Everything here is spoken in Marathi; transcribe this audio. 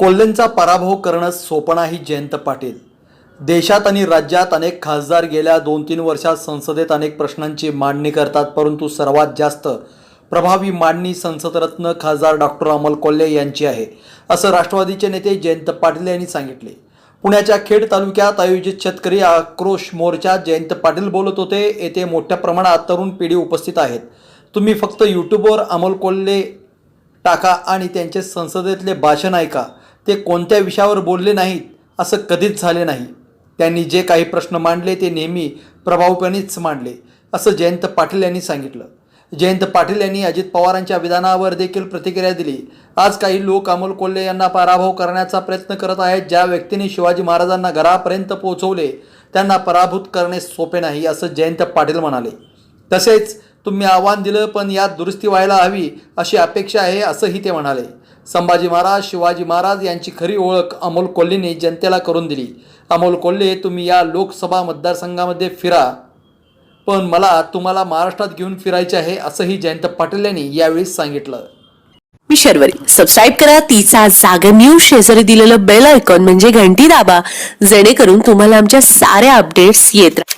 कोल्हेंचा पराभव करणं सोपं नाही जयंत पाटील. देशात आणि राज्यात अनेक खासदार गेल्या दोन तीन वर्षात संसदेत अनेक प्रश्नांची मांडणी करतात परंतु सर्वात जास्त प्रभावी मांडणी संसदरत्न खासदार डॉक्टर अमोल कोल्हे यांची आहे असं राष्ट्रवादीचे नेते जयंत पाटील यांनी सांगितले. पुण्याच्या खेड तालुक्यात आयोजित शेतकरी आक्रोश मोर्चात जयंत पाटील बोलत होते येथे मोठ्या प्रमाणात तरुण पिढी उपस्थित आहेत. तुम्ही फक्त यूट्यूबवर अमोल कोल्हे टाका आणि त्यांचे संसदेतले भाषण ऐका. ते कोणत्या विषयावर बोलले नाहीत असं कधीच झाले नाही. त्यांनी जे काही प्रश्न मांडले ते नेहमी प्रभावपणेच मांडले असं जयंत पाटील यांनी सांगितलं. जयंत पाटील यांनी अजित पवारांच्या विधानावर देखील प्रतिक्रिया दिली. आज काही लोक अमोल कोल्हे यांना पराभव करण्याचा प्रयत्न करत आहेत ज्या व्यक्तीने शिवाजी महाराजांना घरापर्यंत पोहोचवले त्यांना पराभूत करणे सोपे नाही असं जयंत पाटील म्हणाले. तसेच तुम्ही आव्हान दिलं पण यात दुरुस्ती व्हायला हवी अशी अपेक्षा आहे असंही ते म्हणाले. संभाजी महाराज शिवाजी महाराज यांची खरी ओळख अमोल कोल्हेने जनतेला करून दिली. अमोल कोल्हे तुम्ही या लोकसभा मतदारसंघामध्ये फिरा. पण मला तुम्हाला महाराष्ट्रात घेऊन फिरायचे आहे असंही जयंत पाटील यांनी यावेळी सांगितलं. मी शर्वरी. सबस्क्राईब करा तिचा जागर न्यूज शेजारी दिलेलं बेल आयकॉन म्हणजे घंटी दाबा जेणेकरून तुम्हाला आमच्या साऱ्या अपडेट्स येत राहतील